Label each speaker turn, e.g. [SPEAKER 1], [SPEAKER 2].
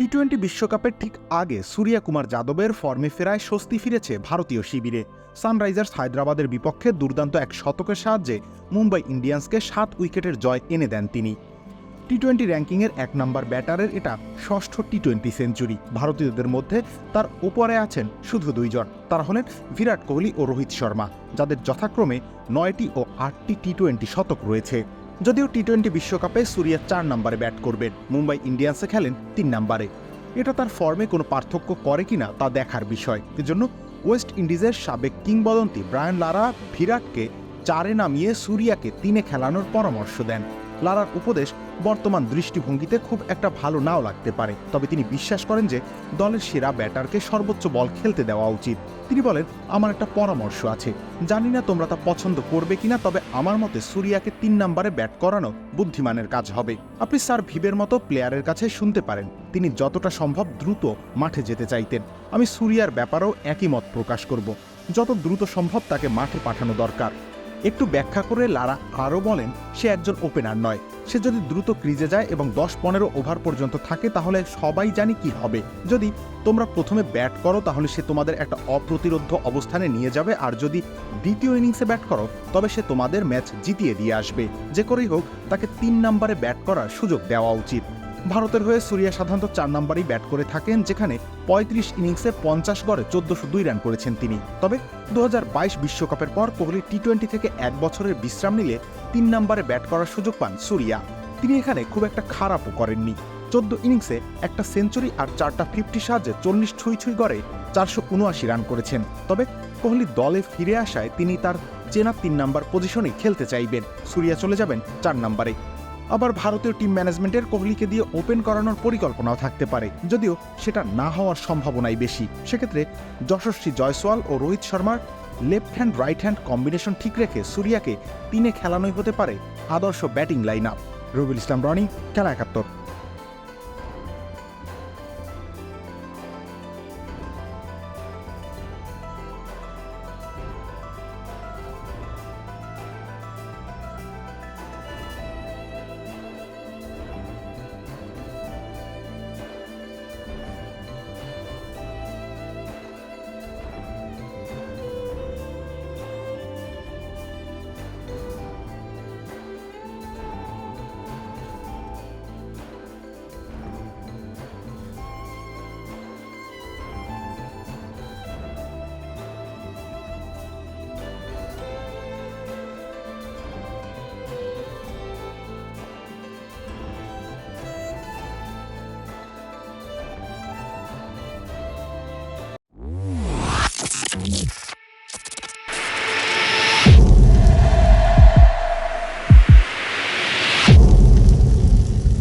[SPEAKER 1] T twenty বিশ্বকাপের ঠিক আগে সূর্যা কুমার যাদবের ফর্মে ফেরায় স্বস্তি ফিরেছে ভারতীয় শিবিরে। সানরাইজার্স হায়দ্রাবাদের বিপক্ষে দুর্দান্ত এক শতকের সাহায্যে মুম্বাই ইন্ডিয়ান্সকে সাত উইকেটের জয় এনে দেন তিনি। টি টোয়েন্টি র্যাঙ্কিংয়ের এক নম্বর ব্যাটারের এটা ষষ্ঠ টি টোয়েন্টি সেঞ্চুরি। ভারতীয়দের মধ্যে তার ওপরে আছেন শুধু দুইজন, তারা হলেন বিরাট কোহলি ও রোহিত শর্মা, যাদের যথাক্রমে নয়টি ও আটটি টি টোয়েন্টি শতক রয়েছে। যদিও টি টোয়েন্টি বিশ্বকাপে সুরিয়া চার নম্বরে ব্যাট করবেন মুম্বাই ইন্ডিয়ান্সে খেলেন তিন নম্বরে। এটা তার ফর্মে কোনো পার্থক্য করে কিনা তা দেখার বিষয়। এজন্য ওয়েস্ট ইন্ডিজের সাবেক কিংবদন্তি ব্রায়ান লারা ভিরাটকে চারে নামিয়ে সুরিয়াকে তিনে খেলানোর পরামর্শ দেন। লারার উপদেশ বর্তমান দৃষ্টিভঙ্গিতে খুব একটা ভালো নাও লাগতে পারে। তবে তিনি বিশ্বাস করেন যে, দলের সেরা ব্যাটারকে সর্বোচ্চ বল খেলতে দেওয়া উচিত। তিনি বলেন, আমার একটা পরামর্শ আছে। জানি না তোমরা তা পছন্দ করবে কিনা, তবে আমার মতে সুরিয়াকে তিন নম্বরে ব্যাট করানো বুদ্ধিমানের কাজ হবে। আপনি স্যার ভিবের মতো প্লেয়ারের কাছে শুনতে পারেন। তিনি যতটা সম্ভব দ্রুত মাঠে যেতে চাইতেন। আমি সুরিয়ার ব্যাপারেও একই মত প্রকাশ করব। যত দ্রুত সম্ভব তাকে মাঠে পাঠানো দরকার। একটু ব্যাখ্যা করে লারা আরও বলেন, সে একজন ওপেনার নয়। সে যদি দ্রুত ক্রিজে যায় এবং দশ পনেরো ওভার পর্যন্ত থাকে, তাহলে সবাই জানি কি হবে। যদি তোমরা প্রথমে ব্যাট করো, তাহলে সে তোমাদের একটা অপ্রতিরোধ্য অবস্থানে নিয়ে যাবে, আর যদি দ্বিতীয় ইনিংসে ব্যাট করো, তবে সে তোমাদের ম্যাচ জিতিয়ে দিয়ে আসবে। যে করেই হোক, তাকে তিন নম্বরে ব্যাট করার সুযোগ দেওয়া উচিত। ভারতের হয়ে সুরিয়া সাধারণত চার নম্বরেই ব্যাট করে থাকেন, যেখানে পঁয়ত্রিশ ইনিংসে পঞ্চাশ গড়ে চোদ্দশো দুই রান করেছেন তিনি। তবে দু বিশ্বকাপের পর কোহলি টি টোয়েন্টি থেকে এক বছরের বিশ্রাম নিলে তিন নম্বরে ব্যাট করার সুযোগ পান সুরিয়া। তিনি এখানে খুব একটা খারাপও করেননি। চোদ্দ ইনিংসে একটা সেঞ্চুরি আর চারটা ফিফটি সাহায্যে চল্লিশ ছুঁই ছুঁই গড়ে চারশো উনআশি রান করেছেন। তবে কোহলি দলে ফিরে আসায় তিনি তার চেনা তিন নাম্বার পজিশনেই খেলতে চাইবেন। সুরিয়া চলে যাবেন চার নম্বরে। আবার ভারতীয় টিম ম্যানেজমেন্টের কোহলিকে দিয়ে ওপেন করানোর পরিকল্পনাও থাকতে পারে। যদিও সেটা না হওয়ার সম্ভাবনাই বেশি। সেক্ষেত্রে যশস্বী জয়সওয়াল ও রোহিত শর্মার left hand, right hand combination ঠিক রেখে সুরিয়াকে তিনে খেলানোই হতে পারে আদর্শ batting line up Rabiul Islam Rony, খেলা একাত্তর।